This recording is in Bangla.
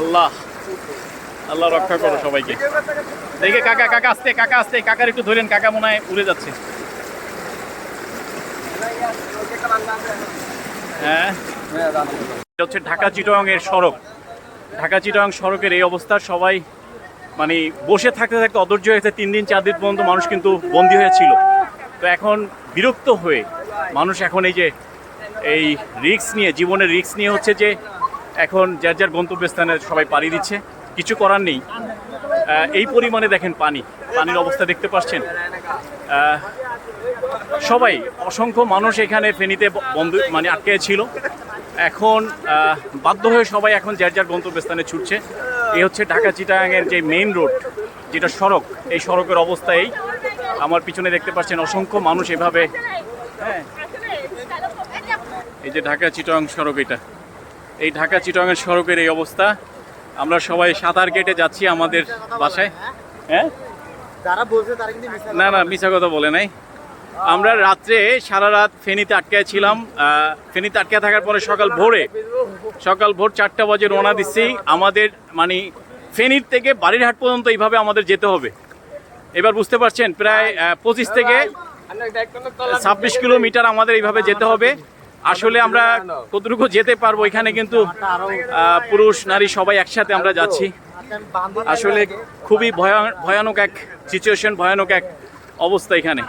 আল্লাহ। আল্লাহ রক্ষা করো সবাইকে। দেখে কাকা কাকা আসতে কাকা আসতে কাকার একটু ধরেন, কাকা মনে হয় উড়ে যাচ্ছে। হ্যাঁ? এটা হচ্ছে ঢাকা চিটং সড়ক। ঢাকা চিটং সড়কের এই অবস্থা, সবাই মানে বসে থাকতে থাকতে অধৈর্য হয়েছে তিন দিন, চার দিন পর্যন্ত মানুষ কিন্তু বন্দী হয়েছিল তো এখন বিরক্ত হয়ে মানুষ এখন এই যে, এই রিস্ক নিয়ে, জীবনের রিক্স নিয়ে হচ্ছে যে এখন যার যার গন্তব্যস্থানে সবাই পাড়ি দিচ্ছে, কিছু করার নেই। এই পরিমাণে দেখেন পানি, পানির অবস্থা দেখতে পাচ্ছেন। সবাই, অসংখ্য মানুষ এখানে ফেনীতে বন্ধ মানে আটকে ছিল। এখন বাধ্য হয়ে সবাই এখন যার যার গন্তব্যস্থানে ছুটছে। এই হচ্ছে ঢাকা চিটাগাংয়ের যে মেইন রোড, যেটা সড়ক, এই সড়কের অবস্থা এই। আমার পিছনে দেখতে পাচ্ছেন অসংখ্য মানুষ এভাবে। হ্যাঁ এই যে ঢাকা চিটাং সড়ক এটা। এই ঢাকা চিটাংয়ের সড়কের এই অবস্থা। আমরা সবাই সাঁতার কেটে যাচ্ছি আমাদের বাসায়। হ্যাঁ? যারা বলছে তারা কিন্তু না না মিছা কথা বলে নাই। আমরা রাত্রে সারা রাত ফেনীতে আটকায় ছিলাম। ফেনীতে আটকে থাকার পরে সকাল ভোরে সকাল ভোর চারটা বাজে রওনা দিচ্ছি। আমাদের মানে ফেনীর থেকে বাড়িরহাট পর্যন্ত এইভাবে আমাদের যেতে হবে। এবার বুঝতে পারছেন প্রায় পঁচিশ থেকে ছাব্বিশ কিলোমিটার আমাদের এইভাবে যেতে হবে। আসলে আমরা কতটুকু যেতে পারব? এখানে কিন্তু পুরুষ, নারী সবাই একসাথে আমরা যাচ্ছি। আসলে খুবই ভয়া- ভয়ানক এক সিচুয়েশন ভয়ানক এক অবস্থা এখানে।